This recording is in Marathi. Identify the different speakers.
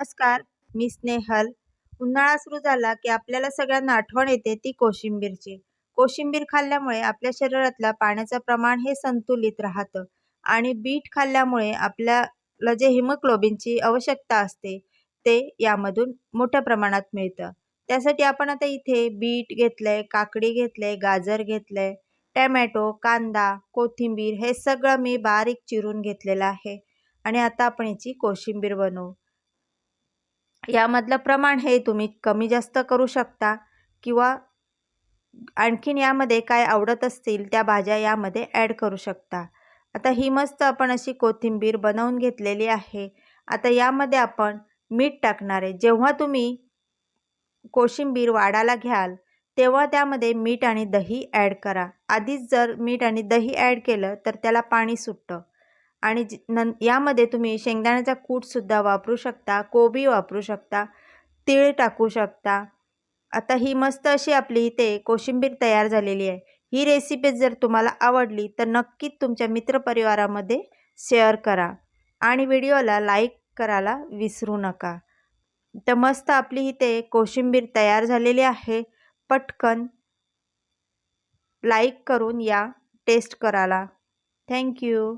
Speaker 1: नमस्कार मी स्नेहल. उन्हाळा सुरू झाला की आपल्याला सगळ्यांना आठवण येते ती कोशिंबीरची. कोशिंबीर खाल्ल्यामुळे आपल्या शरीरातला पाण्याचं प्रमाण हे संतुलित राहतं आणि बीट खाल्ल्यामुळे आपल्याला जे हिमोग्लोबिनची आवश्यकता असते ते यामधून मोठ्या प्रमाणात मिळतं. त्यासाठी आपण आता इथे बीट घेतलंय काकडी घेतलंय गाजर घेतलंय टॅमॅटो कांदा कोथिंबीर हे सगळं मी बारीक चिरून घेतलेलं आहे आणि आता आपण याची कोशिंबीर बनवू. यामधलं प्रमाण हे तुम्ही कमी जास्त करू शकता किंवा आणखीन यामध्ये काय आवडत असतील त्या भाज्या यामध्ये ॲड करू शकता. आता ही मस्त आपण अशी कोथिंबीर बनवून घेतलेली आहे. आता यामध्ये आपण मीठ टाकणार आहे. जेव्हा तुम्ही कोशिंबीर वाढायला घ्याल तेव्हा त्यामध्ये मीठ आणि दही ॲड करा. आधीच जर मीठ आणि दही ॲड केलं तर त्याला पाणी सुटतं. आणि नं यामध्ये तुम्ही शेंगदाण्याचा कूटसुद्धा वापरू शकता कोबी वापरू शकता तीळ टाकू शकता. आता ही मस्त अशी आपली इथे कोशिंबीर तयार झालेली आहे. ही रेसिपी जर तुम्हाला आवडली तर नक्कीच तुमच्या मित्रपरिवारामध्ये शेअर करा. आणि व्हिडिओला लाईक करायला विसरू नका. तर मस्त आपली इथे कोशिंबीर तयार झालेली आहे. पटकन लाईक करून या टेस्ट करायला. थँक्यू